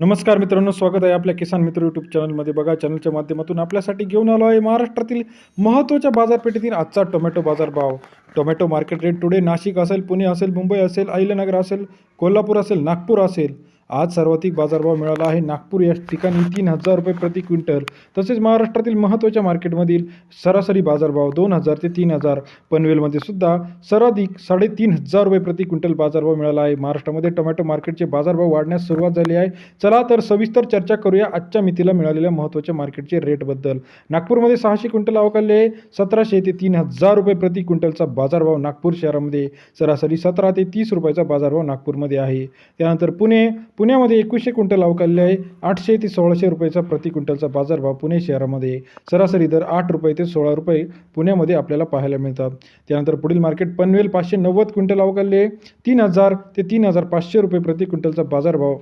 नमस्कार मित्रांनो स्वागत आहे आपल्या किसान मित्र यूट्यूब चॅनलमध्ये बघा चॅनलच्या माध्यमातून आपल्यासाठी घेऊन आलो आहे महाराष्ट्रातील महत्त्वाच्या बाजारपेठेतील आजचा टोमॅटो बाजारभाव. Tomato market rate today Nashik असेल पुणे असेल मुंबई असेल अहिल्यानगर असेल कोल्हापूर असेल नागपूर असेल. आज सर्वाधिक बाजारभाव मिळाला आहे. नागपूर या ठिकाणी तीन हजार रुपये प्रति क्विंटल. तसेच महाराष्ट्रातील महत्त्वाच्या मार्केटमधील सरासरी बाजारभाव दोन हजार ते तीन हजार. पनवेलमध्ये सुद्धा सर्वाधिक साडेतीन हजार रुपये प्रति क्विंटल बाजारभाव मिळाला आहे. महाराष्ट्रामध्ये टोमॅटो मार्केटचे बाजारभाव वाढण्यास सुरुवात झाली आहे. चला तर सविस्तर चर्चा करूया आजच्या मितीला मिळालेल्या महत्त्वाच्या मार्केटचे रेटबद्दल. नागपूरमध्ये सहाशे क्विंटल अवकालले आहे. सतराशे ते तीन हजार रुपये प्रति क्विंटलचा बाजारभाव नागपूर शहरामध्ये सरासरी सतरा ते तीस रुपयाचा बाजारभाव नागपूरमध्ये आहे. त्यानंतर पुणे पुण्यामध्ये एकवीसशे क्विंटल अवकाल्य आहे. आठशे ते सोळाशे रुपयाचा प्रति क्विंटलचा बाजारभाव पुणे शहरामध्ये सरासरी दर आठ रुपये ते सोळा रुपये पुण्यामध्ये आपल्याला पाहायला मिळतात. त्यानंतर पुढील मार्केट पनवेल पाचशे नव्वद क्विंटल अवकाल्य आहे. तीन हजार ते तीन हजार पाचशे रुपये प्रति क्विंटलचा बाजारभाव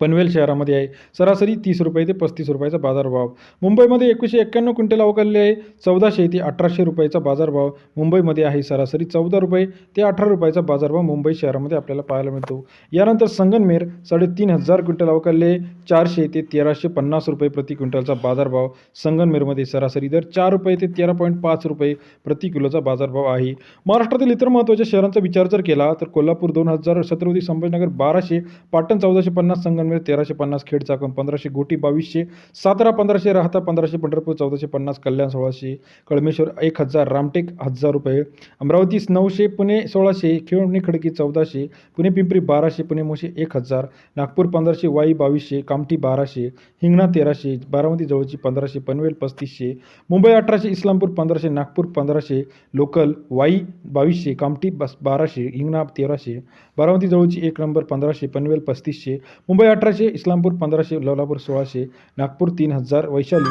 पनवेल शहरामध्ये आहे. सरासरी तीस रुपये ते पस्तीस रुपयाचा बाजारभाव. मुंबईमध्ये एकवीसशे एक्क्याण्णव क्विंटल अवकालले आहे. चौदाशे ते अठराशे रुपयाचा बाजारभाव मुंबईमध्ये आहे. सरासरी चौदा रुपये ते अठरा रुपयाचा बाजारभाव मुंबई शहरामध्ये आपल्याला पाहायला मिळतो. यानंतर संगनमेर साडेतीन हजार क्विंटल अवकालले चारशे ते तेराशे पन्नास रुपये प्रति क्विंटलचा बाजारभाव संगनमेरमध्ये सरासरी दर चार रुपये ते तेरा पॉईंट पाच रुपये प्रति किलोचा बाजारभाव आहे. महाराष्ट्रातील इतर महत्त्वाच्या शहरांचा विचार जर केला तर कोल्हापूर दोन हजार छत्रपती संभाजीनगर बाराशे पाटण चौदाशे पन्नास संगनमेर तेराशे पन्नास खेड चाकण पंधराशे गोटी बावीसशे सातारा पंधराशे राहता पंधराशे पंढरपूर चौदाशे पन्नास कल्याण सोळाशे कळमेश्वर एक हजार रामटेक हजार रुपये. अमरावती नऊशे पुणे सोळाशे खेळणी खडकी चौदाशे पुणे पिंपरी बाराशे पुणे मोशे एक हजार नागपूर पंधराशे वाई बावीसशे कामठी बाराशे हिंगणा तेराशे बारामती जवळची पंधराशे पनवेल पस्तीसशे मुंबई अठराशे इस्लामपूर पंधराशे नागपूर पंधराशे लोकल वाई बावीसशे कामठी बस बाराशे हिंगणा तेराशे बारामती जवळची एक नंबर पंधराशे पनवेल पस्तीसशे मुंबई अठराशे इस्लामपूर पंधराशे लोलापूर सोळाशे नागपूर तीन हजार वैशाली.